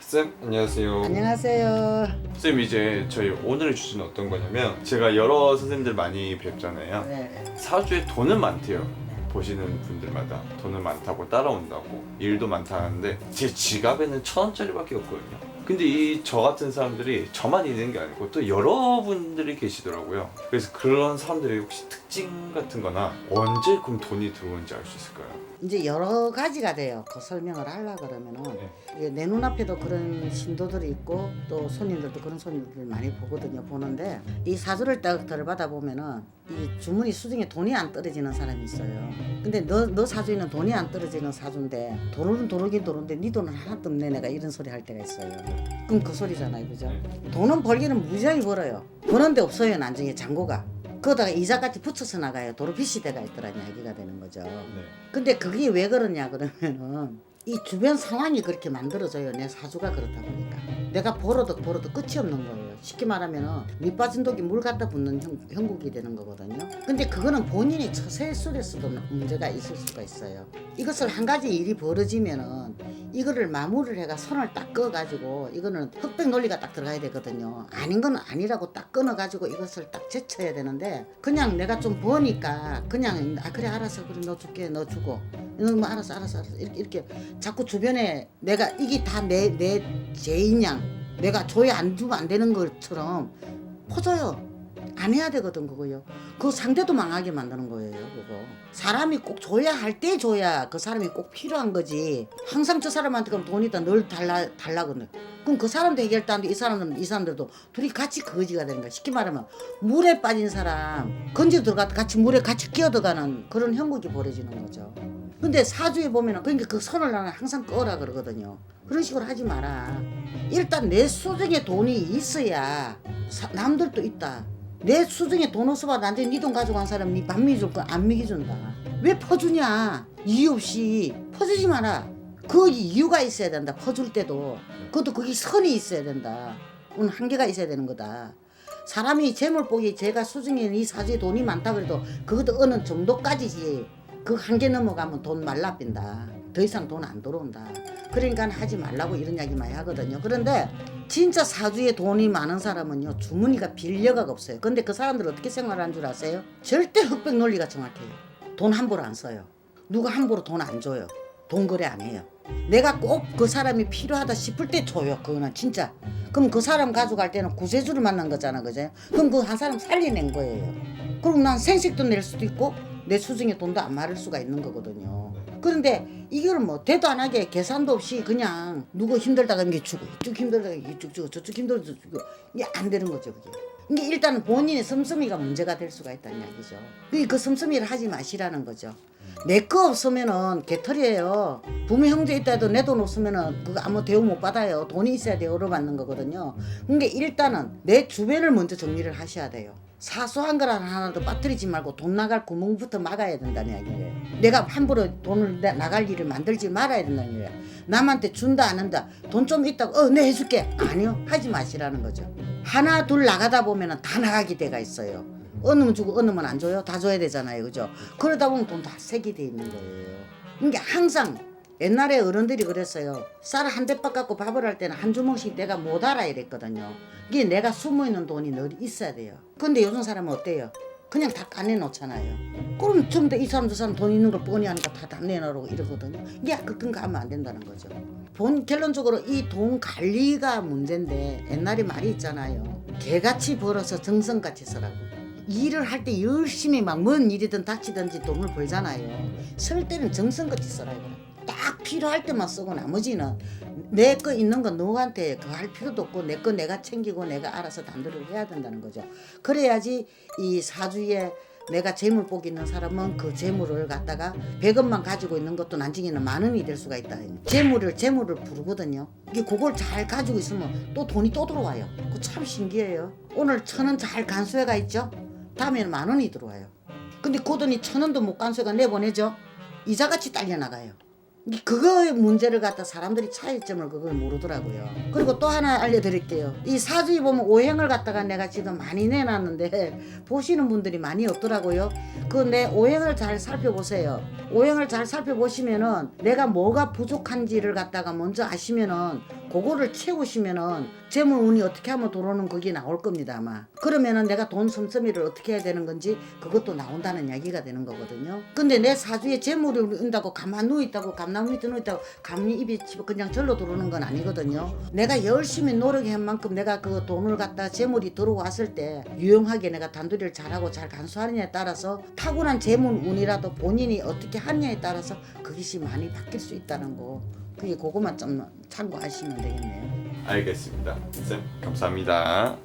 쌤 안녕하세요. 안녕하세요. 쌤 이제 저희 오늘의 주제는 어떤 거냐면 제가 여러 선생님들 많이 뵙잖아요. 네. 사주에 돈은 많대요. 보시는 분들마다 돈은 많다고 따라온다고 일도 많다는데 제 지갑에는 천 원짜리밖에 없거든요. 근데 이 저 같은 사람들이 저만 있는 게 아니고 또 여러분들이 계시더라고요. 그래서 그런 사람들의 혹시 특징 같은 거나 언제 그럼 돈이 들어오는지 알 수 있을까요? 이제 여러 가지가 돼요. 그 설명을 하려 그러면은 네. 이게 내 눈앞에도 그런 신도들이 있고 또 손님들도 그런 손님들 많이 보거든요. 보는데 이 사주를 딱 들어받아 보면은 이 주머니 수중에 돈이 안 떨어지는 사람이 있어요. 근데 너 너 사주에는 돈이 안 떨어지는 사주인데 돈은 도르긴 도는데 네 돈은 하나도 없네 내가 이런 소리 할 때가 있어요. 그럼 그 소리잖아요, 그죠? 돈은 벌기는 무지하게 벌어요. 버는데 없어요 나중에 잔고가. 그거다가 이자까지 붙여서 나가요. 도로 빚이 돼가 있더라는 얘기가 되는 거죠. 네. 근데 그게 왜 그러냐 그러면은 이 주변 상황이 그렇게 만들어져요. 내 사주가 그렇다 보니까. 내가 벌어도 벌어도 끝이 없는 거예요. 쉽게 말하면은 밑 빠진 독이 물 갖다 붓는 형, 형국이 되는 거거든요. 근데 그거는 본인이 처세 속에서도 문제가 있을 수가 있어요. 이것을 한 가지 일이 벌어지면은 이거를 마무리를 해가 선을 딱 그어가지고 이거는 흑백 논리가 딱 들어가야 되거든요. 아닌 건 아니라고 딱 끊어가지고 이것을 딱 제쳐야 되는데 그냥 내가 좀 버니까 그냥 아 그래 알았어 그래 너 줄게 너 주고 너뭐 알았어 알았어 알았어 이렇게, 이렇게 자꾸 주변에 내가 이게 다 내 내 죄인 양 내가 줘야 안 주면 안 되는 것처럼 퍼져요. 안 해야 되거든 그거요. 그 상대도 망하게 만드는 거예요 그거. 사람이 꼭 줘야 할 때 줘야 그 사람이 꼭 필요한 거지. 항상 저 사람한테 그럼 돈이다 늘 달라 달라거든. 그럼 그 사람도 해결도 이 사람들은 이 사람들도 둘이 같이 거지가 되는 거야. 쉽게 말하면 물에 빠진 사람 건져 들어가 같이 물에 같이 끼어 들어가는 그런 형국이 벌어지는 거죠. 근데 사주에 보면은 그러니까 그 선을 나는 항상 꺼라 그러거든요. 그런 식으로 하지 마라. 일단 내 수중에 돈이 있어야 사- 남들도 있다. 내 수중에 돈 없어봐 나한테 네 돈 가져간 사람 네밥 먹여줄 거안 먹여준다. 왜 퍼주냐? 이유 없이 퍼주지 마라. 그 이유가 있어야 된다. 퍼줄 때도 그것도 거기 선이 있어야 된다. 그건 한계가 있어야 되는 거다. 사람이 재물 보기 제가 수중에 이 사주에 돈이 많다 그래도 그것도 어느 정도까지지 그 한계 넘어가면 돈 말라 빈다. 더 이상 돈 안 들어온다. 그러니까 하지 말라고 이런 이야기 많이 하거든요. 그런데 진짜 사주에 돈이 많은 사람은요 주머니가 빌려가 없어요. 근데 그 사람들 어떻게 생활하는 줄 아세요? 절대 흑백 논리가 정확해요. 돈 함부로 안 써요. 누가 함부로 돈 안 줘요. 돈 거래 안 해요. 내가 꼭 그 사람이 필요하다 싶을 때 줘요. 그거는 진짜. 그럼 그 사람 가져갈 때는 구세주를 만난 거잖아, 그죠? 그럼 그 한 사람 살려낸 거예요. 그럼 난 생식도 낼 수도 있고 내 수중에 돈도 안 마를 수가 있는 거거든요. 그런데 이걸 뭐 대도 안 하게 계산도 없이 그냥 누구 힘들다가 이게 주고 이쪽 힘들다가 이쪽 주고 저쪽 힘들다가 주고 이게 안 되는 거죠, 그게. 이게 일단은 본인의 씀씀이가 문제가 될 수가 있다는 이야기죠. 그그 씀씀이를 하지 마시라는 거죠. 내 거 없으면은 개털이에요. 부모 형제 있다 해도 내 돈 없으면은 그거 아무 대우 못 받아요. 돈이 있어야 대우를 받는 거거든요. 근데 일단은 내 주변을 먼저 정리를 하셔야 돼요. 사소한 걸 하나도 빠뜨리지 말고 돈 나갈 구멍부터 막아야 된다는 이야기예요. 내가 함부로 돈을 내- 나갈 일을 만들지 말아야 된다는 거예요. 남한테 준다 안 한다. 돈 좀 있다고 어, 내 해줄게. 아니요. 하지 마시라는 거죠. 하나 둘 나가다 보면은 다 나가게 돼가 있어요. 어느 면 주고 어느 면 안 줘요? 다 줘야 되잖아요. 그죠? 그러다 보면 돈다 세게 돼 있는 거예요. 이게 항상 옛날에 어른들이 그랬어요. 쌀 한 대박 갖고 밥을 할 때는 한 주먹씩 내가 못 알아 이랬거든요. 이게 내가 숨어 있는 돈이 늘 있어야 돼요. 근데 요즘 사람은 어때요? 그냥 다 까내놓잖아요. 그럼 전부 다이 사람 저 사람 돈 있는 걸 뻔히 하니까 다, 다 내놓으라고 이러거든요. 이게 그런 거 하면 안 된다는 거죠. 본 결론적으로 이 돈 관리가 문제인데 옛날에 말이 있잖아요. 개같이 벌어서 정성같이 쓰라고. 일을 할 때 열심히 막 뭔 일이든 닥치든지 돈을 벌잖아요. 쓸 때는 정성같이 쓰라 이거야. 딱 필요할 때만 쓰고 나머지는 내 거 있는 건 너한테 그거 할 필요도 없고 내 거 내가 챙기고 내가 알아서 단도를 해야 된다는 거죠. 그래야지 이 사주에 내가 재물 복 있는 사람은 그 재물을 갖다가 100원만 가지고 있는 것도 나중에는 만 원이 될 수가 있다. 재물을 재물을 부르거든요. 이게 그걸 잘 가지고 있으면 또 돈이 또 들어와요. 그 참 신기해요. 오늘 천 원 잘 간수해가 있죠. 다음에는 만 원이 들어와요. 근데 그 돈이 천 원도 못 간수해가 내보내죠. 이자같이 딸려 나가요. 이- 그거의 문제를 갖다 사람들이 차이점을 그걸 모르더라고요. 그리고 또 하나 알려드릴게요. 이 사주에 보면 오행을 갖다가 내가 지금 많이 내놨는데 보시는 분들이 많이 없더라고요. 그 내 오행을 잘 살펴보세요. 오행을 잘 살펴보시면은 내가 뭐가 부족한지를 갖다가 먼저 아시면은 그거를 채우시면은 재물 운이 어떻게 하면 들어오는 그게 나올 겁니다 아마. 그러면은 내가 돈 씀씀이를 어떻게 해야 되는 건지 그것도 나온다는 이야기가 되는 거거든요. 근데 내 사주에 재물이 온다고 가만 누워 있다고 감나 무 밑에 누워 있다고 감이 입이 그냥 절로 들어오는 건 아니거든요. 내가 열심히 노력한 만큼 내가 그 돈을 갖다 재물이 들어왔을 때 유용하게 내가 단도리를 잘하고 잘 간수하느냐에 따라서 타고난 재물 운이라도 본인이 어떻게 하느냐에 따라서 그것이 많이 바뀔 수 있다는 거. 그게 그것만 좀 참고하시면 되겠네요. 알겠습니다. 쌤 감사합니다.